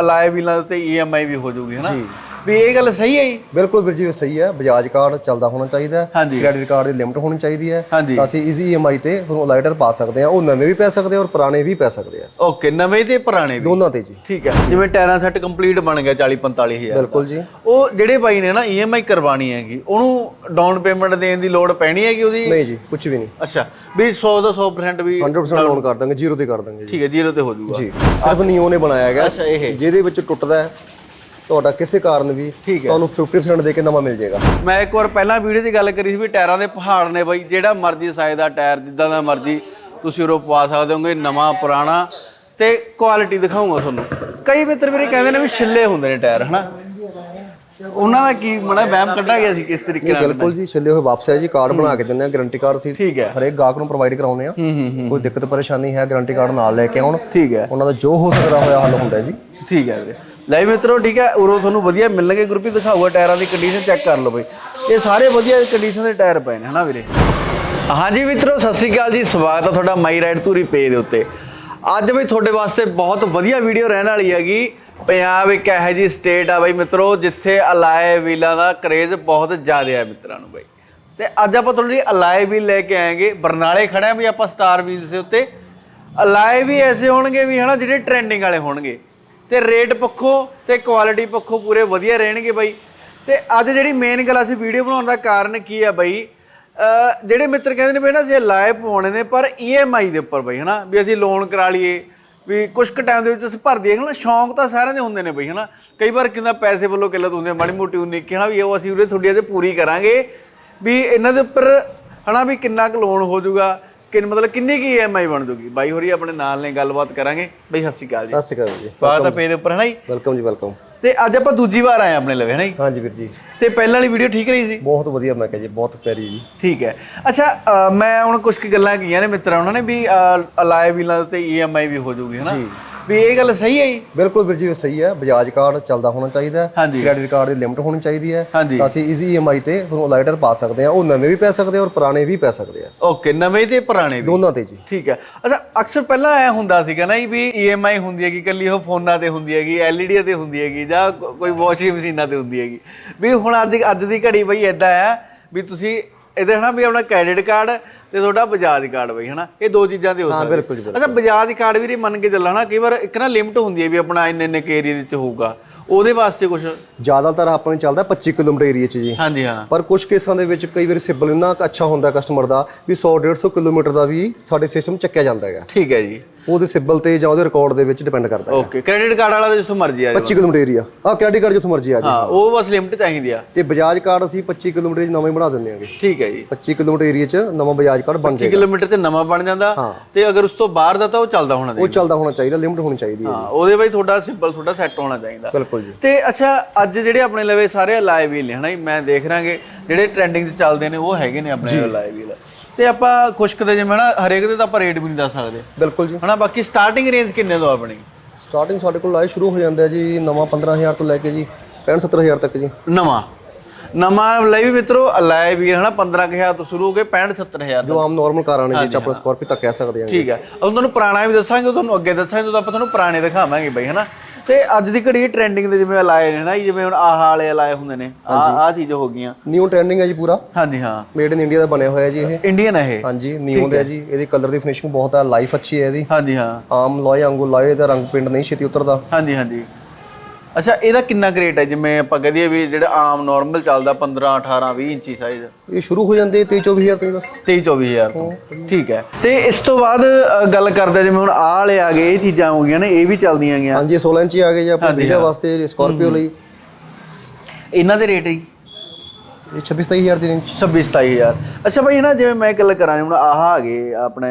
Alloy ਵੀਲਾਂ ਦੇ ਉੱਤੇ EMI ਵੀ ਹੋ ਜਾਊਗੀ ਹਨਾ ਜੀ। ਵੀ ਇਹ ਗੱਲ ਸਹੀ ਹੈ ਜੀ? ਬਿਲਕੁਲ ਵੀਰ ਜੀ ਸਹੀ ਹੈ। ਬਜਾਜ ਕਾਰਡ ਚੱਲਦਾ ਹੋਣਾ ਚਾਹੀਦਾ ਹੈ। ਹਾਂਜੀ। ਕ੍ਰੈਡਿਟ ਕਾਰਡ ਦੀ ਲਿਮਟ ਹੋਣੀ ਚਾਹੀਦੀ ਹੈ। ਹਾਂਜੀ। ਤਾਂ ਅਸੀਂ ਈਜ਼ੀ ਈਐਮਆਈ ਤੇ ਤੁਹਾਨੂੰ ਲਾਈਟਰ ਪਾ ਸਕਦੇ ਹਾਂ। ਉਹ ਨਵੇਂ ਵੀ ਪੈ ਸਕਦੇ ਆ ਔਰ ਪੁਰਾਣੇ ਵੀ ਪੈ ਸਕਦੇ ਆ। ਓਕੇ ਨਵੇਂ ਤੇ ਪੁਰਾਣੇ ਵੀ? ਦੋਨਾਂ ਤੇ ਜੀ। ਠੀਕ ਹੈ। ਜਿਵੇਂ ਟਾਇਰਾਂ ਸੈੱਟ ਕੰਪਲੀਟ ਬਣ ਗਿਆ 40 45000 ਬਿਲਕੁਲ ਜੀ। ਉਹ ਜਿਹੜੇ ਬਾਈ ਨੇ ਨਾ ਈਐਮਆਈ ਕਰਵਾਣੀ ਹੈਗੀ ਉਹਨੂੰ ਡਾਊਨ ਪੇਮੈਂਟ ਦੇਣ ਦੀ ਲੋੜ ਪੈਣੀ ਹੈਗੀ ਉਹਦੀ? ਨਹੀਂ ਜੀ ਕੁਝ ਵੀ ਨਹੀਂ। ਅੱਛਾ। ਵੀ 100 ਦਾ 100% ਵੀ 100% ਲੋਨ ਕਰ ਦਾਂਗੇ ਜ਼ੀਰੋ ਤੇ ਕਰ ਦਾਂਗੇ ਜੀ। ਠੀਕ ਹੈ ਜ਼ੀਰੋ ਤੇ ਹੋ ਜਾਊਗਾ। ਜੀ। ਸਿਰਫ ਨਿਓ ਨੇ ਬਣਾਇਆ ਗਿਆ ਅੱਛਾ ਇਹ ਜਿਹਦੇ ਵਿੱਚ ਟੁੱਟਦਾ ਹੈ ਤੁਹਾਡਾ ਕਿਸੇ ਕਾਰਨ ਵੀ। ਤੁਹਾਨੂੰ 50% ਦੇ ਕੇ ਨਵਾਂ ਮਿਲ ਜਾਏਗਾ। ਮੈਂ ਇੱਕ ਵਾਰ ਪਹਿਲਾਂ ਵੀਡੀਓ 'ਚ ਗੱਲ ਕਰੀ ਸੀ ਵੀ ਟਾਇਰਾਂ ਦੇ ਪਹਾੜ ਨੇ ਬਾਈ ਜਿਹੜਾ ਮਰਜ਼ੀ ਸਾਈਜ਼ ਦਾ ਟਾਇਰ ਜਿੱਦਾਂ ਦਾ ਮਰਜ਼ੀ ਤੁਸੀਂ ਉਰੋਂ ਪਵਾ ਸਕਦੇ ਹੋਗੇ ਨਵਾਂ ਪੁਰਾਣਾ ਤੇ ਕੁਆਲਿਟੀ ਦਿਖਾਉਂਗਾ ਤੁਹਾਨੂੰ। ਕਈ ਮਿੱਤਰ ਮੇਰੇ ਕਹਿੰਦੇ ਨੇ ਵੀ ਛਿੱਲੇ ਹੁੰਦੇ ਨੇ ਟਾਇਰ ਹਨਾ? ਉਹਨਾਂ ਦਾ ਕੀ ਮੜਾ ਵਹਿਮ ਕੱਢਾ ਗਿਆ ਸੀ ਕਿਸ ਤਰੀਕੇ ਨਾਲ? ਬਿਲਕੁਲ ਜੀ ਛੱਲੇ ਹੋਏ ਵਾਪਸ ਹੈ ਜੀ ਕਾਰਡ ਬਣਾ ਕੇ ਦਿੰਦੇ ਆ ਗਾਰੰਟੀ ਕਾਰਡ ਸੀ। ਹਰੇਕ ਗਾਹਕ ਨੂੰ ਪ੍ਰੋਵਾਈਡ ਕਰਾਉਂਦੇ ਆ। ਕੋਈ ਦਿੱਕਤ ਪਰੇਸ਼ਾਨੀ ਹੈ ਗਾਰੰਟੀ ਕਾਰਡ ਨਾਲ ਲੈ ਕੇ ਆਉਣ। ਠੀਕ ਹੈ। ਉਹਨਾਂ ਦਾ ਜੋ ਹੋ ਸਕਦਾ ਹੋਇਆ ਹੱਲ ਹੁੰਦਾ ਜੀ। ਠੀਕ ਹੈ ਵੀਰੇ। ਲੈ ਵੀ ਮਿੱਤਰੋ, ਠੀਕ ਹੈ, ਉਰੋਂ ਤੁਹਾਨੂੰ ਵਧੀਆ ਮਿਲਣਗੇ ਗਰੁੱਪ ਹੀ ਦਿਖਾਊਗਾ, ਟਾਇਰਾਂ ਦੀ ਕੰਡੀਸ਼ਨ ਚੈੱਕ ਕਰ ਲਓ ਬਈ। ਇਹ ਸਾਰੇ ਵਧੀਆ ਕੰਡੀਸ਼ਨ ਦੇ ਟਾਇਰ ਪਏ ਨੇ, ਹਨਾ ਵੀਰੇ? ਹਾਂਜੀ ਮਿੱਤਰੋ, ਸਤਿ ਸ਼੍ਰੀ ਅਕਾਲ ਜੀ, ਸਵਾਗਤ ਹੈ ਤੁਹਾਡਾ ਮਾਈ ਰਾਈਡ ਧੂਰੀ ਪੇਜ ਦੇ ਉੱਤੇ। ਅੱਜ ਵੀ ਤੁਹਾਡੇ ਵਾਸਤੇ ਬਹੁਤ ਵਧੀਆ ਵੀਡੀਓ ਰਹਿਣ ਵਾਲੀ ਹੈਗੀ। ਪੰਜਾਬ ਇੱਕ ਇਹੋ ਜਿਹੀ ਸਟੇਟ ਆ ਬਈ ਮਿੱਤਰੋ, ਜਿੱਥੇ ਅਲਾਏ ਵੀਲਾਂ ਦਾ ਕਰੇਜ਼ ਬਹੁਤ ਜ਼ਿਆਦਾ ਹੈ ਮਿੱਤਰਾਂ ਨੂੰ ਬਈ। ਤੇ ਅੱਜ ਆਪਾਂ ਤੁਹਾਨੂੰ ਜੀ ਅਲਾਏ ਵੀਲ ਲੈ ਕੇ ਆਏਗੇ, ਬਰਨਾਲੇ ਖੜੇ ਆ ਵੀ ਆਪਾਂ ਸਟਾਰ ਵੀਲਸ ਦੇ ਉੱਤੇ। ਅਲਾਏ ਵੀ ਐਸੇ ਹੋਣਗੇ ਵੀ, ਹਨਾ, ਜਿਹੜੇ ਟ੍ਰੈਂਡਿੰਗ ਵਾਲੇ ਹੋਣਗੇ। ਤੇ ਰੇਟ ਪੱਖੋਂ ਤੇ ਕੁਆਲਿਟੀ ਪੱਖੋਂ ਪੂਰੇ ਵਧੀਆ ਰਹਿਣਗੇ ਬਾਈ। ਤੇ ਅੱਜ ਜਿਹੜੀ ਮੇਨ ਗੱਲ ਅਸੀਂ ਵੀਡੀਓ ਬਣਾਉਣ ਦਾ ਕਾਰਨ ਕੀ ਆ ਬਾਈ? ਜਿਹੜੇ ਮਿੱਤਰ ਕਹਿੰਦੇ ਨੇ ਵੀ ਨਾ, ਜੇ ਲਾਏ ਪਵਾਉਣੇ ਨੇ ਪਰ EMI ਦੇ ਉੱਪਰ ਬਾਈ, ਹਨਾ? ਵੀ ਅਸੀਂ ਲੋਨ ਕਰਾ ਲਈਏ, ਵੀ ਕੁਝ ਕੁ ਟਾਈਮ ਦੇ ਵਿੱਚ ਅਸੀਂ ਭਰ ਦਈਏ, ਹਨਾ? ਸ਼ੌਂਕ ਤਾਂ ਸਾਰਿਆਂ ਦੇ ਹੁੰਦੇ ਨੇ ਬਈ, ਹਨਾ? ਕਈ ਵਾਰ ਕਿੰਨਾ ਪੈਸੇ ਵੱਲੋਂ ਕਿੱਲਤ ਹੁੰਦੀ ਹੈ ਮਾੜੀ ਮੋਟੀ ਉਨੀ ਕਿ, ਹਨਾ? ਵੀ ਉਹ ਅਸੀਂ ਉਹਦੇ ਤੁਹਾਡੀ ਤੇ ਪੂਰੀ ਕਰਾਂਗੇ, ਵੀ ਇਹਨਾਂ ਦੇ ਉੱਪਰ, ਹਨਾ? ਵੀ ਕਿੰਨਾ ਕੁ ਲੋਨ ਹੋ ਜਾਊਗਾ ਕਿੰਨ ਮਤਲਬ ਕਿੰਨੀ ਕੀ EMI ਬਣ ਜੂਗੀ? ਬਾਈ ਹੋਰੀ ਆਪਣੇ ਨਾਲ ਨੇ ਗੱਲਬਾਤ ਕਰਾਂਗੇ। ਬਈ ਸਤਿ ਸ਼੍ਰੀ ਅਕਾਲ ਜੀ। ਸਤਿ ਸ਼੍ਰੀ ਅਕਾਲ ਜੀ। ਸਵਾਗਤ ਹੈ ਪੇਜ ਦੇ ਉੱਪਰ ਹੈ ਨਾ ਜੀ? ਵੈਲਕਮ ਜੀ ਵੈਲਕਮ ਤੇ ਅੱਜ ਆਪਾਂ ਦੂਜੀ ਵਾਰ ਆਏ ਆਪਣੇ ਲਵੇ ਹੈ ਨਾ ਜੀ? ਹਾਂਜੀ ਵੀਰ ਜੀ। ਤੇ ਪਹਿਲਾਂ ਵਾਲੀ ਵੀਡੀਓ ਠੀਕ ਰਹੀ ਸੀ? ਬਹੁਤ ਵਧੀਆ ਮੈਂ ਕਿਹਾ ਜੀ ਬਹੁਤ ਪਿਆਰੀ ਜੀ। ਠੀਕ ਹੈ। ਅੱਛਾ ਮੈਂ ਹੁਣ ਕੁਝ ਕੁ ਗੱਲਾਂ ਕੀਆਂ ਨੇ ਮਿੱਤਰਾਂ ਉਹਨਾਂ ਨੇ ਵੀ ਅਲਾਏ ਵੀਲਾਂ ਉੱਤੇ EMI ਵੀ ਹੋ ਜਾਊਗੀ ਹਨਾ ਵੀ ਇਹ ਗੱਲ ਸਹੀ ਹੈ ਜੀ? ਬਿਲਕੁਲ ਵੀਰ ਜੀ ਸਹੀ ਹੈ। ਬਜਾਜ ਕਾਰਡ ਚੱਲਦਾ ਹੋਣਾ ਚਾਹੀਦਾ ਹੈ। ਹਾਂਜੀ। ਕ੍ਰੈਡਿਟ ਕਾਰਡ ਦੀ ਲਿਮਟ ਹੋਣੀ ਚਾਹੀਦੀ ਹੈ। ਹਾਂਜੀ। ਤਾਂ ਅਸੀਂ ਈਜ਼ੀ ਈਐਮਆਈ ਤੇ ਤੁਹਾਨੂੰ ਲਾਈਟਰ ਪਾ ਸਕਦੇ ਆ ਉਹ ਨਵੇਂ ਵੀ ਪੈ ਸਕਦੇ ਆ ਔਰ ਪੁਰਾਣੇ ਵੀ ਪੈ ਸਕਦੇ ਆ। ਓਕੇ ਨਵੇਂ ਤੇ ਪੁਰਾਣੇ ਵੀ? ਦੋਨਾਂ ਤੇ ਜੀ। ਠੀਕ ਹੈ। ਅੱਛਾ ਅਕਸਰ ਪਹਿਲਾਂ ਐ ਹੁੰਦਾ ਸੀਗਾ ਨਾ ਜੀ ਵੀ EMI ਹੁੰਦੀ ਹੈਗੀ ਕੱਲੀ ਉਹ ਫੋਨਾਂ ਤੇ ਹੁੰਦੀ ਹੈਗੀ LED ਤੇ ਹੁੰਦੀ ਹੈਗੀ ਜਾਂ ਕੋ- ਕੋਈ ਵਾਸ਼ਿੰਗ ਮਸ਼ੀਨਾਂ ਤੇ ਹੁੰਦੀ ਹੈਗੀ। ਵੀ ਹੁਣ ਅੱਜ ਅੱਜ ਦੀ ਘੜੀ ਬਈ ਐਦਾਂ ਆ ਵੀ ਤੁਸੀਂ ਇਹਦੇ ਹਨਾ ਵੀ ਆਪਣਾ ਕ੍ਰੈਡਿਟ ਕਾਰਡ ਤੇ ਤੁਹਾਡਾ ਬਜਾਜ ਕਾਰਡ ਬਈ ਹਨਾ? ਇਹ ਦੋ ਚੀਜ਼ਾਂ ਤੇ ਹੋ ਹਾਂ ਸਕਦਾ। ਬਿਲਕੁਲ ਜੀ ਬਿਲਕੁਲ। ਅੱਛਾ ਬਜਾਜ ਕਾਰਡ ਵੀ ਰੀ ਮੰਨ ਕੇ ਚੱਲਣਾ ਕਈ ਵਾਰ ਇੱਕ ਨਾ ਲਿਮਟ ਹੁੰਦੀ ਹੈ ਵੀ ਆਪਣਾ ਇੰਨੇ ਇੰਨੇ ਏਰੀਆ ਦੇ ਵਿੱਚ ਹੋਊਗਾ। ਉਹਦੇ ਵਾਸਤੇ ਕੁਝ ਜ਼ਿਆਦਾਤਰ ਆਪਾਂ ਨੂੰ ਚੱਲਦਾ 25 ਕਿਲੋਮੀਟਰ ਏਰੀਆ 'ਚ ਜੀ। ਹਾਂਜੀ ਹਾਂ। ਪਰ ਕੁਝ ਕੇਸਾਂ ਦੇ ਵਿੱਚ ਕਈ ਵਾਰੀ ਸਿਬਲ ਇੰਨਾ ਅੱਛਾ ਹੁੰਦਾ ਕਸਟਮਰ ਦਾ ਵੀ 100 150 ਕਿਲੋਮੀਟਰ ਦਾ ਵੀ ਸਾਡੇ ਸਿਸਟਮ ਚੱਕਿਆ ਜਾਂਦਾ ਹੈਗਾ। ਠੀਕ ਹੈ ਜੀ। ਉਹਦੇ ਸਿਬਲ ਤੇ ਜਾਂ ਉਹਦੇ ਰਿਕਾਰਡ ਦੇ ਵਿੱਚ ਡਿਪੈਂਡ ਕਰਦਾ ਹੈ। ਓਕੇ ਕ੍ਰੈਡਿਟ ਕਾਰਡ ਵਾਲਾ ਜਿੱਥੋਂ ਮਰਜ਼ੀ ਆ ਜਾਓ 25 ਕਿਲੋਮੀਟਰ ਏਰੀਆ ਆ ਕ੍ਰੈਡਿਟ ਕਾਰਡ ਜਿੱਥੋਂ ਮਰਜ਼ੀ ਆ ਜੀ ਹਾਂ ਉਹ ਬਸ ਲਿਮਟ ਚਾਹੀਦੀ ਆ। ਤੇ ਬਜਾਜ ਕਾਰਡ ਅਸੀਂ 25 ਕਿਲੋਮੀਟਰ 'ਚ ਨਵਾਂ ਹੀ ਬਣਾ ਦਿੰਦੇ ਹਾਂਗੇ ਠੀਕ ਹੈ ਜੀ। 25 ਕਿਲੋਮੀਟਰ ਏਰੀਆ 'ਚ ਨਵਾਂ ਬਜਾਜ ਕਾਰਡ ਬਣ 25 ਜਾਏਗਾ। ਕਿਲੋਮੀਟਰ ਤੇ ਨਵਾਂ ਬਣ ਜਾਂਦਾ ਤੇ ਅਗਰ ਉਸ ਤੋਂ ਬਾਹਰ ਦਾ ਤਾਂ ਉਹ ਚੱਲਦਾ ਹੋਣਾ ਉਹ ਚਾਹੀਦਾ। ਚੱਲਦਾ ਹੋਣਾ ਚਾਹੀਦਾ ਲਿਮਟ ਹੋਣੀ ਚਾਹੀਦੀ ਹੈ ਹਾਂ ਉਹਦੇ ਬਾਈ ਤੁਹਾਡਾ ਸਿੰਪਲ ਤੁਹਾਡਾ ਸੈੱਟ ਹੋਣਾ ਚਾਹੀਦਾ। ਬਿਲਕੁਲ ਜੀ। ਤੇ ਅੱਛਾ ਅੱਜ ਜਿਹੜੇ ਆਪਣੇ ਲਵੇ ਸਾਰੇ ਲਾਈਵ ਵੀਲ ਨੇ ਹਨਾ ਮੈਂ ਦੇਖ ਰਾਂਗੇ ਜਿਹੜੇ ਟ੍ਰੈਂਡਿੰਗ 'ਚ ਚੱਲਦੇ ਨੇ ਉਹ ਹੈਗੇ ਨੇ ਆਪਣੇ ਲਾਈਵ ਵੀਲ ਤੇ ਆਪਾਂ ਖੁਸ਼ਕ ਦੇ ਜਿਵੇਂ ਨਾ ਹਰੇਕ ਦੇ ਤਾਂ ਆਪਾਂ ਰੇਟ ਵੀ ਨਹੀਂ ਦੱਸ ਸਕਦੇ। ਬਿਲਕੁਲ ਜੀ। ਹਨਾ ਬਾਕੀ ਸਟਾਰਟਿੰਗ ਰੇਂਜ ਕਿੰਨੇ ਤੋਂ ਆਪਣੀ? ਸਟਾਰਟਿੰਗ ਸਾਡੇ ਕੋਲ ਲਾਈਵ ਸ਼ੁਰੂ ਹੋ ਜਾਂਦਾ ਹੈ ਜੀ ਨਵਾਂ 15000 ਤੋਂ ਲੈ ਕੇ ਜੀ 65 70000 ਤੱਕ ਜੀ। ਨਵਾਂ? ਨਵਾਂ ਲਈ ਵੀ ਮਿੱਤਰੋ ਲਾਈਵ ਵੀਲ ਹਨਾ 15000 ਤੋਂ ਸ਼ੁਰੂ ਹੋ ਕੇ 65 70000 ਜੋ ਆਮ ਨਾਰਮਲ ਕਾਰਾਂ ਨੇ ਜੀ ਆਪਾਂ ਸਕਾਰਪੀ ਤੱਕ ਕਹਿ ਸਕਦੇ ਹਾਂ ਠੀਕ ਹੈ। ਉਹ ਤੁਹਾਨੂੰ ਪੁਰਾਣਾ ਵੀ ਦੱਸਾਂਗੇ ਤੁਹਾਨੂੰ ਅੱਗੇ ਦੱਸਾਂਗੇ ਆਪਾਂ ਤੁਹਾਨੂੰ ਪੁਰਾਣੇ ਦਿਖਾਵਾਂਗੇ ਬਈ ਹਨਾ? ਤੇ ਅੱਜ ਦੀ ਘੜੀ ਟ੍ਰੈਂਡਿੰਗ ਦੇ ਜਿਵੇਂ ਲਾਏ ਨੇ ਨਾ ਜਿਵੇਂ ਹੁਣ ਆਹ ਵਾਲੇ ਲਾਏ ਹੁੰਦੇ ਨੇ ਆ ਆ ਚੀਜ਼ ਹੋ ਗਈਆਂ। ਨਿਊ ਟ੍ਰੈਂਡਿੰਗ ਹੈ ਜੀ ਪੂਰਾ। ਹਾਂਜੀ ਹਾਂ। ਮੇਡ ਇਨ ਇੰਡੀਆ ਦਾ ਬਣਿਆ ਹੋਇਆ ਜੀ ਇਹ। ਇੰਡੀਅਨ ਹੈ ਇਹ। ਹਾਂਜੀ ਨਿਊ ਦਾ ਜੀ। ਇਹਦੀ ਕਲਰ ਦੀ ਫਿਨਿਸ਼ਿੰਗ ਬਹੁਤ ਹੈ ਲਾਈਫ ਅੱਛੀ ਹੈ ਇਹਦੀ। ਹਾਂਜੀ ਹਾਂ। ਆਮ ਲੋਏ ਵਾਂਗੂ ਲੋਏ ਦਾ ਰੰਗ ਪਿੰਡ ਨਹੀਂ ਛੇਤੀ ਉਤਰਦਾ। ਹਾਂਜੀ ਹਾਂਜੀ। ਅੱਛਾ ਇਹਦਾ ਕਿੰਨਾ ਗ੍ਰੇਟ ਹੈ? ਜਿਵੇਂ ਆਪਾਂ ਕਹਦੇ ਵੀ ਜਿਹੜਾ ਆਮ ਨਾਰਮਲ ਚੱਲਦਾ 15 18 20 ਇੰਚੀ ਸਾਈਜ਼ ਇਹ ਸ਼ੁਰੂ ਹੋ ਜਾਂਦੇ 23 24000 ਤੋਂ ਹੀ ਬਸ। 23 24000 ਤੋਂ। ਠੀਕ ਹੈ। ਤੇ ਇਸ ਤੋਂ ਬਾਅਦ ਅ, ਗੱਲ ਕਰਦੇ ਜਿਵੇਂ ਹੁਣ ਆਹ ਵਾਲੇ ਆ ਗਏ ਇਹ ਚੀਜ਼ਾਂ ਹੋ ਗਈਆਂ ਨੇ ਇਹ ਵੀ ਚੱਲਦੀਆਂ ਗਈਆਂ। ਹਾਂਜੀ 16 ਇੰਚੀ ਆ ਗਏ ਜੀ ਆਪਣੇ ਵੀਜ਼ਾ ਵਾਸਤੇ ਸਕਾਰਪੀਓ ਲਈ। ਇਹਨਾਂ ਦੇ ਰੇਟ ਜੀ? ਇਹ 26 27000 ਦੀ ਰੇਂਜ 26 27000 ਅੱਛਾ ਭਾਈ ਨਾ ਜਿਵੇਂ ਮੈਂ ਗੱਲ ਕਰਾਂ ਹੁਣ ਆਹ ਆ ਗਏ ਆਪਣੇ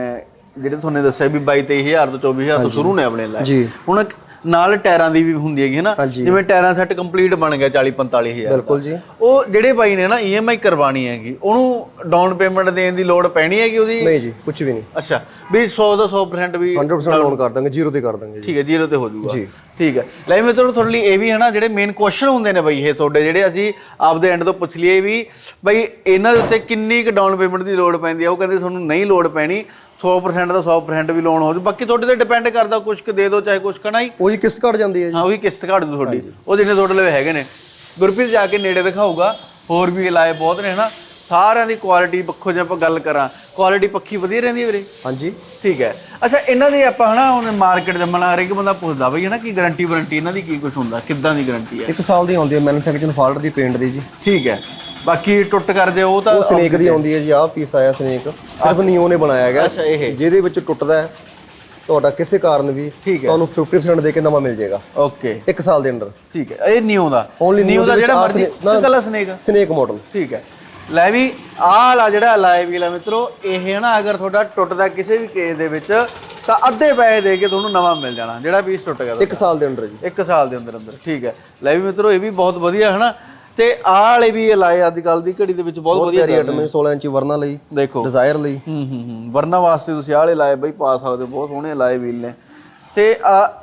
ਜਿਹੜੇ ਤੁਹਾਨੂੰ ਦੱਸਿਆ ਵੀ 22 23000 ਤੋਂ 24000 ਤੋਂ ਸ਼ੁਰੂ ਨੇ ਆਪਣੇ ਲਈ ਜੀ। ਹੁਣ ਨਾਲ ਟਾਇਰਾਂ ਦੀ ਵੀ ਹੁੰਦੀ ਹੈਗੀ ਹੈ ਨਾ। ਜਿਵੇਂ ਟਾਇਰਾਂ ਸੈੱਟ ਕੰਪਲੀਟ ਬਣ ਗਿਆ 40 45000 ਬਿਲਕੁਲ ਜੀ। ਉਹ ਜਿਹੜੇ ਬਾਈ ਨੇ ਨਾ EMI ਕਰਵਾਣੀ ਹੈਗੀ ਉਹਨੂੰ ਡਾਊਨ ਪੇਮੈਂਟ ਦੇਣ ਦੀ ਲੋੜ ਪੈਣੀ ਹੈਗੀ ਉਹਦੀ? ਨਹੀਂ ਜੀ ਕੁਝ ਵੀ ਨਹੀਂ। ਅੱਛਾ ਵੀ 100 ਦਾ 100% ਵੀ 100% ਲੋਨ ਕਰ ਦਾਂਗੇ ਜ਼ੀਰੋ ਤੇ ਕਰ ਦਾਂਗੇ ਜੀ। ਠੀਕ ਹੈ ਜ਼ੀਰੋ ਤੇ ਹੋ ਜਾਊਗਾ। ਜੀ। ਠੀਕ ਹੈ। ਲੈ ਮੈਂ ਤੁਹਾਨੂੰ ਤੁਹਾਡੇ ਲਈ ਇਹ ਵੀ ਹੈ ਨਾ ਜਿਹੜੇ ਮੇਨ ਕੁਐਸਚਨ ਹੁੰਦੇ ਨੇ ਬਈ ਇਹ ਤੁਹਾਡੇ ਜਿਹੜੇ ਅਸੀਂ ਆਪਦੇ ਐਂਡ ਤੋਂ ਪੁੱਛ ਲਈਏ ਵੀ ਬਈ ਇਹਨਾਂ ਦੇ ਉੱਤੇ ਕਿੰਨੀ ਕੁ ਡਾਊਨ ਪੇਮੈਂਟ ਦੀ ਲੋੜ ਪੈਂਦੀ ਆ ਉਹ ਕਹਿੰਦੇ ਤੁਹਾਨੂੰ ਨਹੀਂ ਲੋੜ ਪੈਣੀ। 100% ਦਾ 100% ਵੀ ਲੋਨ ਹੋ ਜੂ। ਬਾਕੀ ਤੁਹਾਡੇ ਤੇ ਡਿਪੈਂਡ ਕਰਦਾ ਕੁਝ ਕੁ ਦੇ ਦਿਓ ਚਾਹੇ ਕੁਝ ਕੁ ਨਹੀਂ। ਉਹ ਕਿਸ਼ਤ ਘਟ ਜਾਂਦੀ ਹੈ ਜੀ। ਹਾਂ ਉਹੀ ਕਿਸ਼ਤ ਘੱਟ ਦੂ ਤੁਹਾਡੀ। ਉਹ ਜਿਹਨੇ ਤੁਹਾਡੇ ਲਈ ਹੈਗੇ ਨੇ। ਗੁਰਪ੍ਰੀਤ ਜਾ ਕੇ ਨੇੜੇ ਦਿਖਾਊਗਾ। ਹੋਰ ਵੀ ਇਲਾਏ ਬਹੁਤ ਨੇ ਹਨਾ। ਸਾਰਿਆਂ ਦੀ ਕੁਆਲਿਟੀ ਪੱਖੋਂ ਜੇ ਆਪਾਂ ਗੱਲ ਕਰਾਂ ਕੁਆਲਿਟੀ ਪੱਖੀ ਵਧੀਆ ਰਹਿੰਦੀ ਹੈ ਵੀਰੇ? ਹਾਂਜੀ। ਠੀਕ ਹੈ। ਅੱਛਾ ਇਹਨਾਂ ਦੀ ਆਪਾਂ ਹਨਾ ਹੁਣ ਮਾਰਕੀਟ ਦੇ ਮਨਾ ਹਰੇਕ ਬੰਦਾ ਪੁੱਛਦਾ ਬਈ ਹਨਾ ਕੀ ਗਾਰੰਟੀ ਵਾਰੰਟੀ ਇਹਨਾਂ ਦੀ ਕੀ ਕੁਝ ਹੁੰਦਾ ਕਿੱਦਾਂ ਦੀ ਗਾਰੰਟੀ ਹੈ? ਇੱਕ ਸਾਲ ਦੀ ਆਉਂਦੀ ਹੈ ਮੈਨੂਫੈਕਚਰਿੰਗ ਫਾਲਟ ਦੀ ਪੇਂਟ ਦੀ ਜੀ। ਠੀਕ ਹੈ। ਬਾਕੀ ਟੁੱਟ ਕਰਦੇ ਉਹ ਤਾਂ ਉਹ ਸਨੇਕ ਦੀ ਆਉਂਦੀ ਹੈ ਜੀ ਆਹ ਪੀਸ ਆਇਆ ਸਨੇਕ ਸਿਰਫ ਨਿਓ ਨੇ ਬਣਾਇਆ ਹੈਗਾ। ਅੱਛਾ ਇਹ। ਜਿਹਦੇ ਵਿੱਚ ਟੁੱਟਦਾ ਹੈ। ਤੁਹਾਡਾ ਕਿਸੇ ਕਾਰਨ ਵੀ। ਤੁਹਾਨੂੰ 50% ਦੇ ਕੇ ਨਵਾਂ ਮਿਲ ਜਾਏਗਾ। ਓਕੇ ਇੱਕ ਸਾਲ ਦੇ ਅੰਦਰ। ਠੀਕ ਹੈ। ਇਹ ਨਿਊ ਦਾ। ਨਿਊ ਦਾ ਜਿਹੜਾ ਮਰਜ਼ੀ ਕੱਲਾ ਸਨੇਕ ਸਨੇਕ ਮਾਡਲ ਠੀਕ ਹੈ। ਲੈ ਵੀ ਆਹ ਵਾਲਾ ਜਿਹੜਾ ਲਾਈਵ ਵੀਲ ਮਿੱਤਰੋ ਇਹ ਨਾ ਅਗਰ ਤੁਹਾਡਾ ਟੁੱਟਦਾ ਕਿਸੇ ਵੀ ਕੇਸ ਦੇ ਵਿੱਚ ਤਾਂ ਅੱਧੇ ਪੈਸੇ ਦੇ ਕੇ ਤੁਹਾਨੂੰ ਨਵਾਂ ਮਿਲ ਜਾਣਾ। ਜਿਹੜਾ ਪੀਸ ਟੁੱਟ ਗਿਆ ਇੱਕ ਸਾਲ ਦੇ ਅੰਦਰ ਜੀ। ਇੱਕ ਸਾਲ ਦੇ ਅੰਦਰ ਅੰਦਰ ਠੀਕ ਹੈ। ਲੈ ਵੀ ਮਿੱਤਰੋ ਇਹ ਵੀ ਬਹੁਤ ਵਧੀਆ ਹੈ ਨਾ ਤੇ ਆਹ ਵਾਲੇ ਵੀ ਇਹ ਲਾਏ ਅੱਜ ਕੱਲ ਦੀ ਘੜੀ ਦੇ ਵਿੱਚ ਬਹੁਤ ਵਧੀਆ ਆਈਟਮ ਹੈ 16 ਇੰਚੀ ਵਰਨਾ ਲਈ ਦੇਖੋ। ਡਿਜ਼ਾਇਰ ਲਈ। ਹੂੰ ਹੂੰ ਹੂੰ। ਵਰਨਾ ਵਾਸਤੇ ਤੁਸੀਂ ਆਹ ਵਾਲੇ ਲਾਏ ਬਈ ਪਾ ਸਕਦੇ ਹੋ ਬਹੁਤ ਸੋਹਣੇ ਲਾਏ ਵੀਲ ਨੇ। ਤੇ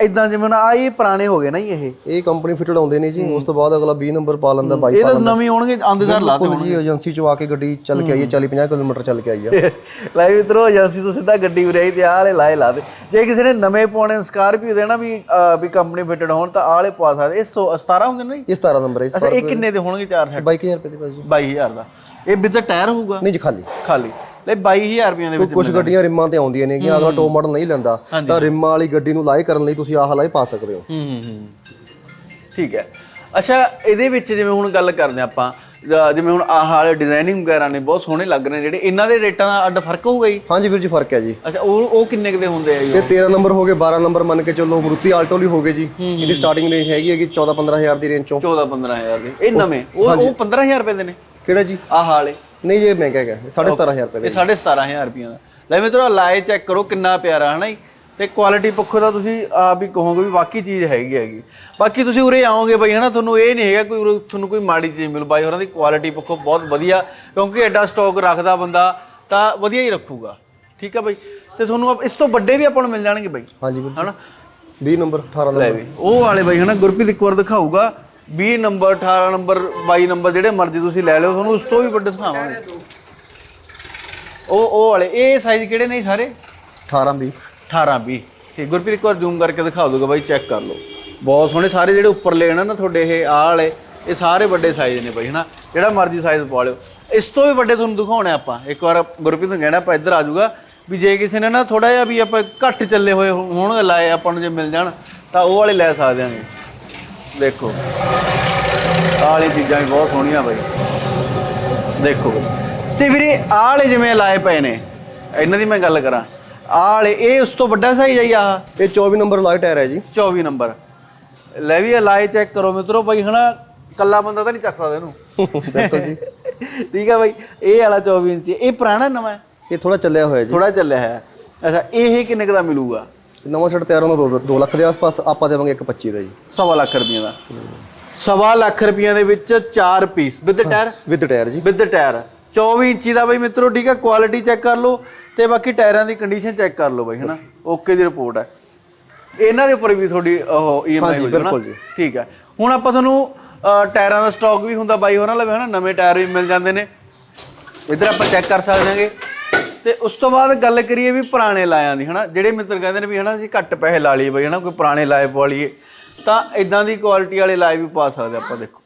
ਇਦਾਂ ਜਿਵੇਂ ਨਾ ਆ ਇਹ ਪੁਰਾਣੇ ਹੋ ਗਏ ਨਾ ਜੀ ਇਹ। ਇਹ ਕੰਪਨੀ ਫਿਟਡ ਆਉਂਦੇ ਨੇ ਜੀ ਉਸ ਤੋਂ ਬਾਅਦ ਅਗਲਾ 20 ਨੰਬਰ ਪਾ ਲੈਂਦਾ ਬਾਈ ਇਹ ਤਾਂ ਨਵੀਂ ਹੋਣਗੇ ਆਂਦੇ ਸਾਰ ਲਾ ਬਿਲਕੁਲ ਜੀ ਏਜੰਸੀ ਚੋਂ ਆ ਕੇ ਗੱਡੀ ਚੱਲ ਕੇ ਆਈ ਹੈ 40 50 ਕਿਲੋਮੀਟਰ ਚੱਲ ਕੇ ਆਈ ਆ। ਲੈ ਵੀ ਇਧਰੋਂ ਏਜੰਸੀ ਤੋਂ ਸਿੱਧਾ ਗੱਡੀ ਉਰੇ ਆਈ ਤੇ ਆਹ ਵਾਲੇ ਲਾਏ ਲਾ ਦੇ। ਜੇ ਕਿਸੇ ਨੇ ਨਵੇਂ ਪਾਉਣੇ ਸਕਾਰਪੀਓ ਦੇ ਨਾ ਵੀ ਵੀ ਕੰਪਨੀ ਫਿਟਡ ਹੋਣ ਤਾਂ ਆਹ ਵਾਲੇ ਪਾ ਸਕਦੇ। ਇਹ ਸੌ- 17 ਹੁੰਦੇ ਨੇ ਇਹ 17 ਨੰਬਰ ਹੈ ਇਸ ਅੱਛਾ ਇਹ ਕਿੰਨੇ ਦੇ ਹੋਣਗੇ? ਚਾਰ ਸੈਟ 22000 ਰੁਪਏ ਦੀ ਭਾਜੀ। 22000 ਦਾ। ਇਹ ਵਿਦ ਟਾਇਰ ਹੋਊਗਾ? ਨਹੀਂ ਜੀ ਖਾਲੀ। ਖਾਲੀ। ਲੈ 22000 ਰੁਪਏ ਦੇ ਵਿੱਚ ਕੁਝ ਗੱਡੀਆਂ ਰਿਮਾਂ ਤੇ ਆਉਂਦੀਆਂ ਨੇ ਕਿ ਅਗਲਾ ਟੋਪ ਮਾਡਲ ਨਹੀਂ ਲੈਂਦਾ ਤਾਂ ਰਿਮਾਂ ਵਾਲੀ ਗੱਡੀ ਨੂੰ ਲਾਈ ਕਰਨ ਲਈ ਤੁਸੀਂ ਆਹ ਲਾਈ ਪਾ ਸਕਦੇ ਹੋ। ਹੂੰ ਹੂੰ ਹੂੰ। ਠੀਕ ਹੈ। ਅੱਛਾ ਇਹਦੇ ਵਿੱਚ ਜਿਵੇਂ ਹੁਣ ਗੱਲ ਕਰਦੇ ਆਪਾਂ ਜਿਵੇਂ ਹੁਣ ਆਹ ਵਾਲੇ ਡਿਜ਼ਾਈਨਿੰਗ ਵਗੈਰਾ ਨੇ ਬਹੁਤ ਸੋਹਣੇ ਲੱਗ ਰਹੇ ਨੇ ਜਿਹੜੇ ਇਹਨਾਂ ਦੇ ਰੇਟਾਂ ਦਾ ਅੱਡ ਫ਼ਰਕ ਹੋਊਗਾ ਜੀ? ਹਾਂਜੀ ਵੀਰ ਜੀ ਫ਼ਰਕ ਹੈ ਜੀ। ਅੱਛਾ ਉਹ ਉਹ ਕਿੰਨੇ ਕੁ ਦੇ ਹੁੰਦੇ ਆ ਜੀ ਇਹ 13 ਨੰਬਰ ਹੋ ਗਏ 12 ਨੰਬਰ ਮੰਨ ਕੇ ਚੱਲੋ ਮਰੂਤੀ ਆਲਟੋ ਲਈ ਹੋ ਗਏ ਜੀ। ਇਹਦੀ ਸਟਾਰਟਿੰਗ ਰੇਂਜ ਹੈਗੀ ਹੈਗੀ 14 15000 ਦੀ ਰੇਂਜ ਚੋਂ। 14 15000 ਦੇ। ਇਹ ਨਵੇਂ? ਉਹ ਉਹ 15000 ਰੁਪਏ ਦੇ ਨੇ। ਕਿਹੜਾ ਜੀ? ਆਹ ਵਾਲੇ। ਨਹੀਂ ਇਹ ਮਹਿੰਗਾ ਹੈਗਾ। 17500 ਰੁਪਏ ਇਹ 17500 ਰੁਪਏ ਦਾ। ਲੈ ਮਿੱਤਰੋ ਲਾਏ ਚੈੱਕ ਕਰੋ ਕਿੰਨਾ ਪਿਆਰਾ ਹਨਾ ਜੀ? ਤੇ ਕੁਆਲਿਟੀ ਪੱਖੋਂ ਤਾਂ ਤੁਸੀਂ ਆਪ ਵੀ ਕਹੋਗੇ ਵੀ ਵਾਕਈ ਚੀਜ਼ ਹੈਗੀ ਹੈਗੀ। ਬਾਕੀ ਤੁਸੀਂ ਉਰੇ ਆਓਗੇ ਬਈ ਹਨਾ ਤੁਹਾਨੂੰ ਇਹ ਨਹੀਂ ਹੈਗਾ ਕੋਈ ਤੁਹਾਨੂੰ ਕੋਈ ਮਾੜੀ ਚੀਜ਼ ਮਿਲ ਬਾਈ ਹੋਰਾਂ ਦੀ ਕੁਆਲਿਟੀ ਪੱਖੋਂ ਬਹੁਤ ਵਧੀਆ। ਕਿਉਂਕਿ ਐਡਾ ਸਟਾਕ ਰੱਖਦਾ ਬੰਦਾ ਤਾਂ ਵਧੀਆ ਹੀ ਰੱਖੂਗਾ। ਠੀਕ ਆ ਬਈ? ਤੇ ਤੁਹਾਨੂੰ ਇਸ ਤੋਂ ਵੱਡੇ ਵੀ ਆਪਾਂ ਨੂੰ ਮਿਲ ਜਾਣਗੇ ਬਈ। ਹਾਂਜੀ ਹਨਾ? ਜੀ 20 ਨੰਬਰ 18 ਲੈ ਨੰਬਰ। ਵੀ ਉਹ ਵਾਲੇ ਬਈ ਹਨਾ ਗੁਰਪ੍ਰੀਤ ਇੱਕ ਵਾਰ ਦਿਖਾਊਗਾ। 20 ਨੰਬਰ 18 ਨੰਬਰ 22 ਨੰਬਰ ਜਿਹੜੇ ਮਰਜ਼ੀ ਤੁਸੀਂ ਲੈ ਲਿਓ ਤੁਹਾਨੂੰ ਉਸ ਤੋਂ ਵੀ ਵੱਡੇ ਦਿਖਾਵਾਂਗੇ। ਉਹ ਉਹ ਵਾਲੇ ਇਹ ਸਾਈਜ਼ ਕਿਹੜੇ ਨੇ ਸਾਰੇ? 18 20 18 20 ਠੀਕ ਗੁਰਪ੍ਰੀਤ ਇੱਕ ਵਾਰ ਜ਼ੂਮ ਕਰਕੇ ਦਿਖਾ ਦੂਗਾ ਬਾਈ ਚੈੱਕ ਕਰ ਲਓ। ਬਹੁਤ ਸੋਹਣੇ ਸਾਰੇ ਜਿਹੜੇ ਉੱਪਰ ਲੈਣਾ ਨਾ ਤੁਹਾਡੇ ਇਹ ਆਹ ਵਾਲੇ ਇਹ ਸਾਰੇ ਵੱਡੇ ਸਾਈਜ਼ ਨੇ ਬਾਈ ਹਨਾ? ਜਿਹੜਾ ਮਰਜ਼ੀ ਸਾਈਜ਼ ਪਾ ਲਿਓ। ਇਸ ਤੋਂ ਵੀ ਵੱਡੇ ਤੁਹਾਨੂੰ ਦਿਖਾਉਣੇ ਆਪਾਂ। ਇੱਕ ਵਾਰ ਗੁਰਪ੍ਰੀਤ ਨੂੰ ਕਹਿਣਾ ਆਪਾਂ ਇੱਧਰ ਆ ਜਾਊਗਾ ਵੀ ਜੇ ਕਿਸੇ ਨੇ ਨਾ ਥੋੜਾ ਜਿਹਾ ਵੀ ਆਪਾਂ ਘੱਟ ਚੱਲੇ ਹੋਏ ਹੋਣ ਲਾਏ ਆਪਾਂ ਨੂੰ ਜੇ ਮਿਲ ਜਾਣ ਤਾਂ ਉਹ ਵਾਲੇ ਲੈ ਸਕਦੇ ਆਂਗੇ ਦੇਖੋ। ਆਹ ਵਾਲੀ ਚੀਜ਼ਾਂ ਵੀ ਬਹੁਤ ਸੋਹਣੀਆਂ ਬਾਈ। ਦੇਖੋ। ਤੇ ਵੀਰੇ ਆਹ ਵਾਲੇ ਜਿਵੇਂ ਲਾਏ ਪਏ ਨੇ ਇਹਨਾਂ ਦੀ ਮੈਂ ਗੱਲ ਕਰਾਂ। ਆਹ ਵਾਲੇ ਇਹ ਉਸ ਤੋਂ ਵੱਡਾ ਸਾਈਜ਼ ਆ ਜੀ ਆਹ? ਇਹ 24 ਨੰਬਰ ਲਾਈਟ ਟਾਇਰ ਹੈ ਜੀ। 24 ਨੰਬਰ। ਲੈ ਵੀ ਇਹ ਲਾਏ ਚੈੱਕ ਕਰੋ ਮਿੱਤਰੋ ਬਾਈ ਹਨਾ? ਕੱਲਾ ਬੰਦਾ ਤਾਂ ਨਹੀਂ ਚੱਕ ਸਕਦਾ ਇਹਨੂੰ। ਬਿਲਕੁਲ ਜੀ। ਠੀਕ ਹੈ ਬਾਈ ਇਹ ਵਾਲਾ 24 ਇੰਚੀ ਇਹ ਪੁਰਾਣਾ ਨਵਾਂ ਇਹ ਥੋੜਾ ਚੱਲਿਆ ਹੋਇਆ ਜੀ। ਥੋੜਾ ਚੱਲਿਆ ਹੈ ਅੱਛਾ ਇਹ ਕਿੰਨੇ ਦਾ ਮਿਲੂਗਾ? ਨਵਾਂ ਸੈੱਟ ਤਿਆਰ ਹੋਣਾ 2 ਲੱਖ ਦੇ ਆਸ-ਪਾਸ ਆਪਾਂ ਦੇਵਾਂਗੇ 125 ਦਾ ਜੀ। ਸਵਾ ਲੱਖ ਰੁਪਏ ਦਾ। ਸਵਾ ਲੱਖ ਰੁਪਏ ਦੇ ਵਿੱਚ 4 piece. With tyre? With tyre ਜੀ। With tyre. 24 ਇੰਚੀ ਦਾ ਬਾਈ ਮਿੱਤਰੋ ਠੀਕ ਹੈ ਕੁਆਲਿਟੀ ਚੈੱਕ ਕਰ ਲਓ ਤੇ ਬਾਕੀ ਟਾਇਰਾਂ ਦੀ ਕੰਡੀਸ਼ਨ ਚੈੱਕ ਕਰ ਲਓ ਬਾਈ ਹਨਾ? ਓਕੇ ਦੀ ਰਿਪੋਰਟ ਹੈ ਇਹਨਾਂ ਦੇ ਉੱਪਰ ਵੀ ਤੁਹਾਡੀ ਉਹ ਈਐਮਆਈ ਹੋ ਜਾਣਾ ਬਿਲਕੁਲ ਜੀ। ਠੀਕ ਹੈ ਹੁਣ ਆਪਾਂ ਤੁਹਾਨੂੰ ਟਾਇਰਾਂ ਦਾ ਸਟਾਕ ਵੀ ਹੁੰਦਾ ਬਾਈ ਹੋਰਾਂ ਲਵੇ ਹਨਾ? ਨਵੇਂ ਟਾਇਰ ਵੀ ਮਿਲ ਜਾਂਦੇ ਨੇ। ਇੱਧਰ ਆਪਾਂ ਚੈੱਕ ਕਰ ਸਕਦੇ ਹਾਂਗੇ। ਤੇ ਉਸ ਤੋਂ ਬਾਅਦ ਗੱਲ ਕਰੀਏ ਵੀ ਪੁਰਾਣੇ ਲਾਇਆਂ ਦੀ ਹਨਾ? ਜਿਹੜੇ ਮਿੱਤਰ ਕਹਿੰਦੇ ਨੇ ਵੀ ਹਨਾ ਅਸੀਂ ਘੱਟ ਪੈਸੇ ਲਾ ਲਈਏ ਬਈ ਹਨਾ ਕੋਈ ਪੁਰਾਣੇ ਲਾਏ ਪਵਾ ਲਈਏ ਤਾਂ ਇਦਾਂ ਦੀ ਕੁਆਲਿਟੀ ਵਾਲੇ ਲਾਏ ਵੀ ਪਾ ਸਕਦੇ ਆਪਾਂ ਦੇਖੋ।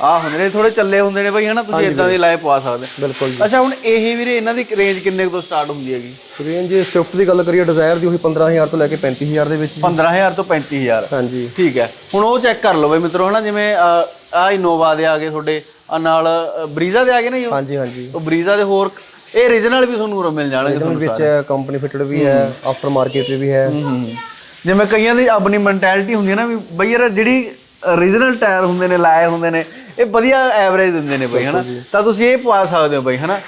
ਆਹ ਹੁੰਦੇ ਨੇ ਥੋੜੇ ਚੱਲੇ ਹੁੰਦੇ ਨੇ ਬਈ ਹਨਾ ਤੁਸੀਂ ਇਦਾਂ ਦੇ ਲਾਏ ਪਵਾ ਸਕਦੇ। ਬਿਲਕੁਲ ਜੀ। ਅੱਛਾ ਹੁਣ ਇਹ ਵੀਰੇ ਇਹਨਾਂ ਦੀ ਰੇਂਜ ਕਿੰਨੇ ਤੋਂ ਸਟਾਰਟ ਹੁੰਦੀ ਹੈਗੀ? ਰੇਂਜ ਜੇ ਸਵਿਫਟ ਦੀ ਗੱਲ ਕਰੀਏ ਡਿਜ਼ਾਇਰ ਦੀ ਉਹੀ 15000 ਤੋਂ ਲੈ ਕੇ 35000 ਦੇ ਵਿੱਚ ਜੀ। 15000 ਤੋਂ 35000 ਹਾਂਜੀ। ਠੀਕ ਹੈ। ਹੁਣ ਉਹ ਚੈੱਕ ਕਰ ਲਓ ਬਈ ਮਿੱਤਰੋ ਹਨਾ ਜਿਵੇਂ ਆ ਇਨੋਵਾ ਦੇ ਆ ਗਏ ਤੁਹਾਡੇ ਨਾਲ ਬਰੀਜ਼ਾ ਦੇ ਆ ਗਏ ਨਾ ਜੀ? ਹਾਂਜੀ ਹਾਂਜੀ। ਉਹ ਬਰੀਜ਼ਾ ਦੇ ਹੋਰ ਇਹ ਰੀਜਨਲ ਵੀ ਤੁਹਾਨੂੰ ਉਰੋਂ ਮਿਲ ਜਾਣਗੇ ਇਹਦੇ ਵਿੱਚ ਕੰਪਨੀ ਫਿਟਡ ਵੀ ਹੈ ਆਫਟਰ ਮਾਰਕੀਟ ਵੀ ਹੈ। ਜਿਵੇਂ ਕਈਆਂ ਦੀ ਆਪਣੀ ਮੈਂਟੈਲਿਟੀ ਹੁੰਦੀ ਹੈ ਨਾ ਵੀ ਬਈ ਯਾਰ ਜਿਹੜੀ ਰੀਜਨਲ ਟਾਇਰ ਹੁੰਦੇ ਨੇ ਲਾਏ ਹੁੰਦੇ ਨੇ ਇਹ ਵਧੀਆ ਐਵਰੇਜ ਦਿੰਦੇ ਨੇ ਬਈ ਹਨਾ? ਤਾਂ ਤੁਸੀਂ ਇਹ ਪਵਾ ਸਕਦੇ ਹੋ ਬਈ ਹਨਾ?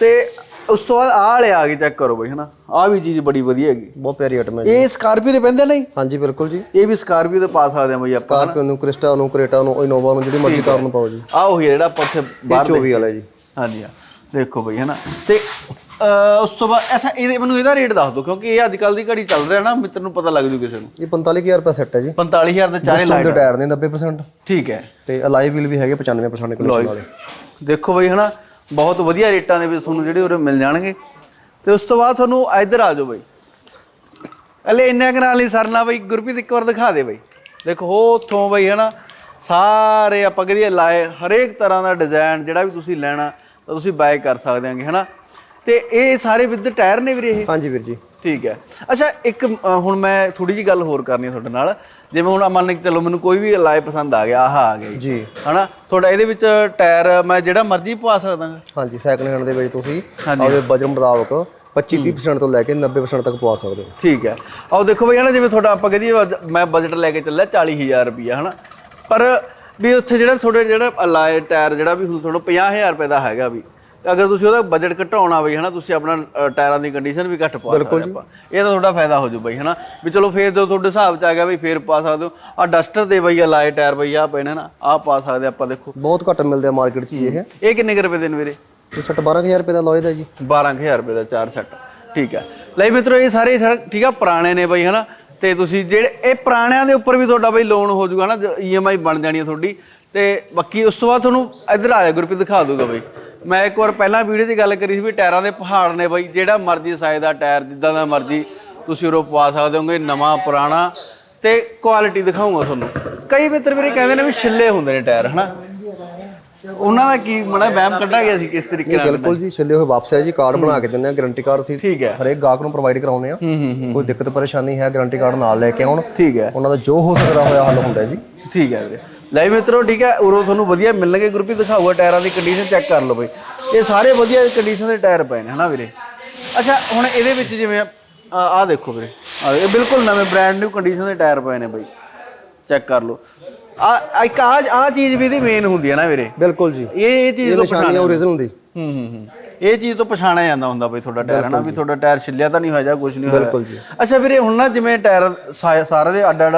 ਤੇ ਉਸ ਤੋਂ ਬਾਅਦ ਆਹ ਵਾਲੇ ਆ ਗਏ ਚੈੱਕ ਕਰੋ ਬਈ ਹਨਾ? ਆਹ ਵੀ ਚੀਜ਼ ਬੜੀ ਵਧੀਆ ਹੈਗੀ। ਬਹੁਤ ਪਿਆਰੀ ਆਈਟਮ ਹੈ ਜੀ। ਇਹ ਸਕਾਰਪੀਓ ਦੇ ਪੈਂਦੇ ਨਹੀਂ? ਹਾਂਜੀ ਬਿਲਕੁਲ ਜੀ। ਇਹ ਵੀ ਸਕਾਰਪੀਓ ਦੇ ਪਾ ਸਕਦੇ ਆ ਬਈ ਆਪਾਂ ਸਕਾਰਪੀਓ ਨੂੰ ਕ੍ਰਿਸਟਾ ਨੂੰ ਕ੍ਰੇਟਾ ਨੂੰ ਇਨੋਵਾ ਨੂੰ ਜਿਹੜੀ ਮਰਜ਼ੀ ਕਾਰ ਨੂੰ ਪਾਓ ਜੀ। ਆਹ ਉਹੀ ਹੈ ਜਿਹੜਾ ਆਪਾਂ ਉੱਥੇ ਬਾਹਰ 24 ਵਾਲਾ ਜੀ। ਹਾਂਜੀ ਹਾਂ। ਦੇਖੋ ਬਈ ਹਨਾ। ਤੇ ਅਹ, ਉਸ ਤੋਂ ਬਾਅਦ ਅੱਛਾ ਇਹਦੇ ਮੈਨੂੰ ਇਹਦਾ ਰੇਟ ਦੱਸ ਦਿਓ ਕਿਉਂਕਿ ਇਹ ਅੱਜ ਕੱਲ ਦੀ ਘੜੀ ਚੱਲ ਰਿਹਾ ਨਾ ਮਿੱਤਰ ਨੂੰ ਪਤਾ ਲੱਗ ਜੂ ਕਿਸੇ ਨੂੰ। ਇਹ 45000 ਰੁਪਏ ਸੈੱਟ ਹੈ ਜੀ। 45000 ਦੇ ਚਾਰੇ ਲਾਈਟ ਦੇ ਟਾਇਰ ਨੇ 90% ਠੀਕ ਹੈ। ਤੇ ਅਲਾਈ ਵੀਲ ਵੀ ਹੈਗੇ 95% ਕੰਡੀਸ਼ਨ ਵਾਲੇ। ਦੇਖੋ ਬਈ ਹਨਾ ਬਹੁਤ ਵਧੀਆ ਰੇਟਾਂ ਦੇ ਵਿੱਚ ਤੁਹਾਨੂੰ ਜਿਹੜੇ ਉਰੇ ਮਿਲ ਜਾਣਗੇ। ਤੇ ਉਸ ਤੋਂ ਬਾਅਦ ਤੁਹਾਨੂੰ ਇੱਧਰ ਆ ਜਾਓ ਬਈ। ਹਲੇ ਇੰਨਾ ਕੁ ਨਾਲ ਨਹੀਂ ਸਰਨਾ ਬਈ ਗੁਰਪ੍ਰੀਤ ਇੱਕ ਵਾਰ ਦਿਖਾ ਦੇ ਬਈ। ਦੇਖੋ ਉਹ ਉੱਥੋਂ ਬਈ ਹਨਾ ਸਾਰੇ ਆਪਾਂ ਕਹਦੇ ਲਾਏ ਹਰੇਕ ਤਰ੍ਹਾਂ ਦਾ ਡਿਜ਼ਾਈਨ ਜਿਹੜਾ ਵੀ ਤੁਸੀਂ ਲੈਣਾ ਤਾਂ ਤੁਸੀਂ ਬਾਏ ਕਰ ਸਕਦੇ ਆਂਗੇ ਹਨਾ? ਤੇ ਇਹ ਸਾਰੇ ਵਿਦ ਟਾਇਰ ਨੇ ਵੀਰੇ ਇਹ? ਹਾਂਜੀ ਵੀਰ ਜੀ। ਠੀਕ ਹੈ। ਅੱਛਾ ਇੱਕ ਅ, ਹੁਣ ਮੈਂ ਥੋੜੀ ਜੀ ਗੱਲ ਹੋਰ ਕਰਨੀ ਹੈ ਤੁਹਾਡੇ ਨਾਲ। ਜਿਵੇਂ ਹੁਣ ਮੰਨ ਕੇ ਚੱਲੋ ਮੈਨੂੰ ਕੋਈ ਵੀ ਲਾਏ ਪਸੰਦ ਆ ਗਿਆ ਆਹ ਆ ਗਿਆ ਜੀ। ਜੀ। ਹਨਾ? ਤੁਹਾਡਾ ਇਹਦੇ ਵਿੱਚ ਟਾਇਰ ਮੈਂ ਜਿਹੜਾ ਮਰਜ਼ੀ ਪਵਾ ਸਕਦਾ ਗਾ ਹਾਂਜੀ ਸੈਕੰਡ ਹੈਂਡ ਦੇ ਵਿੱਚ ਤੁਸੀਂ। ਆਪਦੇ ਬਜਟ ਮੁਤਾਬਕ 25-30% ਤੋਂ ਲੈ ਕੇ 90% ਤੱਕ ਪਵਾ ਸਕਦੇ ਹੋ। ਠੀਕ ਹੈ। ਆਓ ਦੇਖੋ ਬਈ ਹਨਾ ਜਿਵੇਂ ਤੁਹਾਡਾ ਆਪਾਂ ਕਹਦੀ ਮੈਂ ਬਜਟ ਲੈ ਕੇ ਚੱਲਿਆ 40000 ਰੁਪਈਆ ਹਨਾ? ਪਰ ਵੀ ਉੱਥੇ ਜਿਹੜਾ ਤੁਹਾਡੇ ਜਿਹੜਾ ਅਲਾਏ ਟਾਇਰ ਜਿਹੜਾ ਵੀ ਤੁਹਾਨੂੰ 50000 ਰੁਪਏ ਦਾ ਹੈਗਾ ਵੀ। ਅਗਰ ਤੁਸੀਂ ਉਹਦਾ ਬਜਟ ਘਟਾਉਣਾ ਬਈ ਹਨਾ ਤੁਸੀਂ ਆਪਣਾ ਟਾਇਰਾਂ ਦੀ ਕੰਡੀਸ਼ਨ ਵੀ ਘੱਟ ਪਾ ਸਕਦੇ ਆਪਾਂ। ਇਹ ਤਾਂ ਤੁਹਾਡਾ ਫਾਇਦਾ ਹੋ ਜੂ ਬਈ ਹਨਾ। ਵੀ ਚਲੋ ਫੇਰ ਜਦੋਂ ਤੁਹਾਡੇ ਹਿਸਾਬ ਚ ਆ ਗਿਆ ਬਈ ਫੇਰ ਪਾ ਸਕਦੇ ਹੋ। ਆ ਡਸਟਰ ਦੇ ਬਈ ਅਲਾਏ ਟਾਇਰ ਬਈ ਆ ਪਏ ਨੇ ਆ ਪਾ ਸਕਦੇ ਆਪਾਂ ਦੇਖੋ। ਬਹੁਤ ਘੱਟ ਮਿਲਦੇ ਆ ਮਾਰਕੀਟ 'ਚ ਜੀ ਇਹ। ਇਹ ਕਿੰਨੇ ਕੁ ਰੁਪਏ ਦੇ ਨੇ ਵੀਰੇ? ਇਹ ਸੱਟ 12000 ਰੁਪਏ ਦਾ ਲੋਏ ਦਾ ਜੀ। 12000 ਰੁਪਏ ਦਾ ਚਾਰ ਸੈੱਟ। ਠੀਕ ਹੈ ਲੈ ਮਿੱਤਰੋ ਇਹ ਸਰ ਠੀਕ ਆ ਪੁਰਾਣੇ ਨੇ ਬਈ ਹਨਾ। ਤੇ ਤੁਸੀਂ ਜਿਹੜੇ ਇਹ ਪੁਰਾਣਿਆਂ ਦੇ ਉੱਪਰ ਵੀ ਤੁਹਾਡਾ ਬਈ ਲੋਨ ਹੋ ਜਾਊਗਾ ਨਾ ਈਐਮਆਈ ਬਣ ਜਾਣੀ ਹੈ ਤੁਹਾਡੀ। ਤੇ ਬਾਕੀ ਉਸ ਤੋਂ ਬਾਅਦ ਤੁਹਾਨੂੰ ਇੱਧਰ ਆ ਜਾ ਗੁਰਪ੍ਰੀਤ, ਦਿਖਾ ਦੂਗਾ ਬਈ। ਮੈਂ ਇੱਕ ਵਾਰ ਪਹਿਲਾਂ ਵੀਡੀਓ 'ਚ ਗੱਲ ਕਰੀ ਸੀ ਵੀ ਟਾਇਰਾਂ ਦੇ ਪਹਾੜ ਨੇ ਬਈ, ਜਿਹੜਾ ਮਰਜ਼ੀ ਸਾਈਜ਼ ਦਾ ਟਾਇਰ, ਜਿੱਦਾਂ ਦਾ ਮਰਜ਼ੀ ਤੁਸੀਂ ਉਹ ਪਵਾ ਸਕਦੇ ਹੋਗੇ, ਨਵਾਂ, ਪੁਰਾਣਾ। ਤੇ ਕੁਆਲਿਟੀ ਦਿਖਾਊਂਗਾ ਤੁਹਾਨੂੰ। ਕਈ ਮਿੱਤਰ ਮੇਰੇ ਕਹਿੰਦੇ ਨੇ ਵੀ ਛਿੱਲੇ ਹੁੰਦੇ ਨੇ ਟਾਇਰ, ਹਨਾ? ਉਹਨਾਂ ਦਾ ਕੀ ਮੜਾ ਵਹਿਮ ਕੱਢਿਆ ਗਿਆ ਸੀ ਕਿਸ ਤਰੀਕੇ ਨਾਲ? ਬਿਲਕੁਲ ਜੀ ਛੱਲੇ ਹੋਏ ਵਾਪਸ ਹੈ ਜੀ ਕਾਰਡ ਬਣਾ ਕੇ ਦਿੰਦੇ ਆ ਗਾਰੰਟੀ ਕਾਰਡ ਸੀ ਹਰੇਕ ਗਾਹਕ ਨੂੰ ਪ੍ਰੋਵਾਈਡ ਕਰਾਉਂਦੇ ਆ। ਕੋਈ ਦਿੱਕਤ ਪਰੇਸ਼ਾਨੀ ਹੈ ਗਾਰੰਟੀ ਕਾਰਡ ਨਾਲ ਲੈ ਕੇ ਆਉਣ। ਠੀਕ ਹੈ। ਉਹਨਾਂ ਦਾ ਜੋ ਹੋ ਸਕਦਾ ਹੋਇਆ ਹੱਲ ਹੁੰਦਾ ਜੀ। ਠੀਕ ਹੈ ਵੀਰੇ। ਲੈ ਮਿੱਤਰੋ ਠੀਕ ਹੈ ਉਰੋਂ ਤੁਹਾਨੂੰ ਵਧੀਆ ਮਿਲਣਗੇ ਗਰੁੱਪ ਦਿਖਾਊਗਾ ਟਾਇਰਾਂ ਦੀ ਕੰਡੀਸ਼ਨ ਚੈੱਕ ਕਰ ਲਓ ਬਈ। ਇਹ ਸਾਰੇ ਵਧੀਆ ਕੰਡੀਸ਼ਨ ਦੇ ਟਾਇਰ ਪਏ ਨੇ ਹਨਾ ਵੀਰੇ? ਅੱਛਾ ਹੁਣ ਇਹਦੇ ਵਿੱਚ ਜਿਵੇਂ ਆਹ ਦੇਖੋ ਵੀਰੇ। ਇਹ ਬਿਲਕੁਲ ਨਵੇਂ ਬ੍ਰਾਂਡ ਨਿਊ ਕੰਡੀਸ਼ਨ ਦੇ ਟਾਇਰ ਪਏ ਨੇ ਬਈ। ਚੈੱਕ ਕਰ ਲਓ। ਆ ਇੱਕ ਆ ਆ ਚੀਜ਼ ਵੀ ਇਹਦੀ ਮੇਨ ਹੁੰਦੀ ਹੈ ਨਾ ਵੀਰੇ। ਬਿਲਕੁਲ ਜੀ। ਇਹ ਇਹ ਚੀਜ਼ ਇਹ ਤੋਂ ਨਿਸ਼ਾਨੀ ਓਰੀਜਨਲ ਦੀ ਹੂੰ ਹੂੰ ਹੂੰ। ਇਹ ਚੀਜ਼ ਤੋਂ ਪਛਾਣਿਆ ਜਾਂਦਾ ਹੁੰਦਾ ਬਈ ਤੁਹਾਡਾ ਟਾਇਰ ਹਨਾ? ਵੀ ਤੁਹਾਡਾ ਟਾਇਰ ਛਿੱਲਿਆ ਤਾਂ ਨਹੀਂ ਹੋਇਆ ਜਾਂ ਕੁਝ ਨਹੀਂ ਹੋਇਆ। ਬਿਲਕੁਲ ਜੀ। ਅੱਛਾ ਵੀਰੇ ਹੁਣ ਨਾ ਜਿਵੇਂ ਟਾਇਰ ਸਾ- ਸਾਰੇ ਦੇ ਅੱਡ ਅੱਡ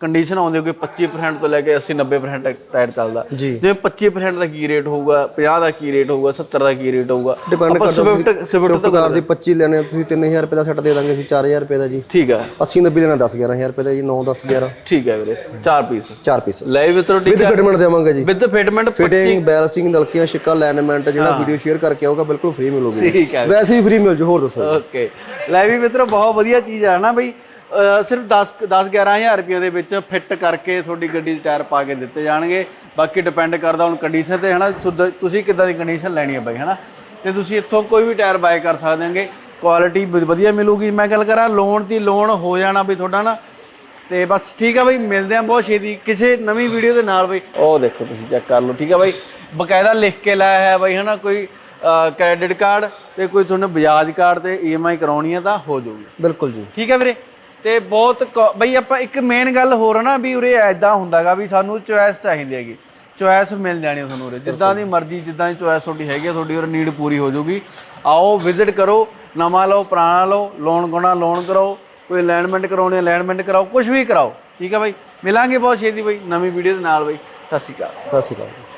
ਕੰਡੀਸ਼ਨ ਆਉਂਦੇ ਕੋਈ 25% ਤੋਂ ਲੈ ਕੇ 80 90% ਤੱਕ ਟਾਇਰ ਚੱਲਦਾ। ਜਿਵੇਂ 25% ਦਾ ਕੀ ਰੇਟ ਹੋਊਗਾ 50 ਦਾ ਕੀ ਰੇਟ ਹੋਊਗਾ 70 ਦਾ ਕੀ ਰੇਟ ਹੋਊਗਾ? ਡਿਪੈਂਡ ਕਰਦਾ ਸਵਿਫਟ ਸਵਿਫਟ ਕਾਰ ਦੀ 25 ਲੈਣੇ ਤੁਸੀਂ 3000 ਰੁਪਏ ਦਾ ਸੈੱਟ ਦੇ ਦਾਂਗੇ ਅਸੀਂ 4000 ਰੁਪਏ ਦਾ ਜੀ। ਠੀਕ ਹੈ 80 90 ਦੇਣਾ 10 11000 ਰੁਪਏ ਦਾ ਜੀ 9 10 11 ਠੀਕ ਹੈ ਵੀਰੇ ਚਾਰ ਪੀਸ ਚਾਰ ਪੀਸ ਲੈ ਮਿੱਤਰੋ ਠੀਕ ਵਿਦ ਫਿਟਮੈਂਟ ਦੇਵਾਂਗੇ ਜੀ। ਵਿਦ ਫਿਟਮੈਂਟ ਫਿਟਿੰਗ ਬੈਲੈਂਸਿੰਗ ਨਲਕੀਆਂ ਛਿੱਕਾ ਅਲਾਈਨਮੈਂਟ ਜਿਹੜਾ ਵੀਡੀਓ ਸ਼ੇਅਰ ਕਰਕੇ ਆਊਗਾ ਬਿਲਕੁਲ ਫ੍ਰੀ ਮਿਲੂਗੀ ਵੈਸੇ ਹੀ ਫ੍ਰੀ ਮਿਲ ਜੂ ਹੋਰ ਦੱਸੋ ਓਕੇ ਲੈ ਵੀ ਮਿੱਤਰੋ ਬਹੁਤ ਵਧੀਆ ਚੀਜ਼ ਆ ਨਾ ਬਈ। ਸਿਰਫ 10 10 11000 ਰੁਪਏ ਦੇ ਵਿੱਚ ਫਿੱਟ ਕਰਕੇ ਤੁਹਾਡੀ ਗੱਡੀ 'ਚ ਟਾਇਰ ਪਾ ਕੇ ਦਿੱਤੇ ਜਾਣਗੇ। ਬਾਕੀ ਡਿਪੈਂਡ ਕਰਦਾ ਹੁਣ ਕੰਡੀਸ਼ਨ ਤੇ ਹਨਾ? ਤੁਸੀਂ ਕਿੱਦਾਂ ਦੀ ਕੰਡੀਸ਼ਨ ਲੈਣੀ ਹੈ ਬਈ ਹਨਾ? ਤੇ ਤੁਸੀਂ ਇੱਥੋਂ ਕੋਈ ਵੀ ਟਾਇਰ ਬਾਏ ਕਰ ਸਕਦੇ ਹੋਗੇ। ਕੁਆਲਿਟੀ ਵਧੀਆ ਮਿਲੂਗੀ। ਮੈਂ ਗੱਲ ਕਰਾਂ ਲੋਨ ਦੀ ਲੋਨ ਹੋ ਜਾਣਾ ਬਈ ਤੁਹਾਡਾ ਨਾ ਤੇ ਬਸ ਠੀਕ ਆ ਬਈ ਮਿਲਦੇ ਆਂ ਬਹੁਤ ਛੇਤੀ। ਕਿਸੇ ਨਵੀਂ ਵੀਡੀਓ ਦੇ ਨਾਲ ਬਈ। ਉਹ ਦੇਖੋ ਤੁਸੀਂ ਚੈੱਕ ਕਰ ਲਓ ਠੀਕ ਆ ਬਈ? ਬਕਾਇਦਾ ਲਿਖ ਕੇ ਲਾਇਆ ਹੈ ਬਈ ਹਨਾ? ਕੋਈ ਕ੍ਰੈਡਿਟ ਕਾਰਡ ਤੇ ਕੋਈ ਤੁਹਾਨੂੰ ਬਜਾਜ ਕਾਰਡ ਤੇ ਈਐਮਆਈ ਕਰਾਉਣੀ ਹੈ ਤਾਂ ਹੋ ਜਾਊਗੀ। ਬਿਲਕੁਲ ਜੀ। ਠੀਕ ਹੈ ਵੀਰੇ? ਤੇ ਬਹੁਤ ਕ- ਬਈ ਆਪਾਂ ਇੱਕ ਮੇਨ ਗੱਲ ਹੋਰ ਆ ਨਾ ਵੀ ਉਰੇ ਐਦਾਂ ਹੁੰਦਾਗਾ ਵੀ ਸਾਨੂੰ ਚੋਇਸ ਚਾਹੀਦੀ ਹੈਗੀ। ਚੋਇਸ ਮਿਲ ਜਾਣੀ ਆ ਤੁਹਾਨੂੰ ਉਰੇ। ਜਿੱਦਾਂ ਦੀ ਮਰਜ਼ੀ ਜਿੱਦਾਂ ਦੀ ਚੋਇਸ ਤੁਹਾਡੀ ਹੈਗੀ ਆ ਤੁਹਾਡੀ ਉਰੇ ਨੀਡ ਪੂਰੀ ਹੋ ਜਾਊਗੀ। ਆਓ ਵਿਜ਼ਿਟ ਕਰੋ ਨਵਾਂ ਲਓ ਪੁਰਾਣਾ ਲਓ ਲੋਨ ਗੋਣਾ ਲੋਨ ਕਰੋ ਕੋਈ ਅਲਾਈਨਮੈਂਟ ਕਰਾਉਣੀ ਅਲਾਈਨਮੈਂਟ ਕਰਾਓ ਕੁਝ ਵੀ ਕਰਾਓ। ਠੀਕ ਹੈ ਬਾਈ? ਮਿਲਾਂਗੇ ਬਹੁਤ ਛੇਤੀ ਬਈ ਨਵੀਂ ਵੀਡੀਓ ਦੇ ਨਾਲ ਬਈ। ਸਤਿ ਸ਼੍ਰੀ ਅਕਾਲ। ਸਤਿ ਸ਼੍ਰੀ ਅਕਾਲ।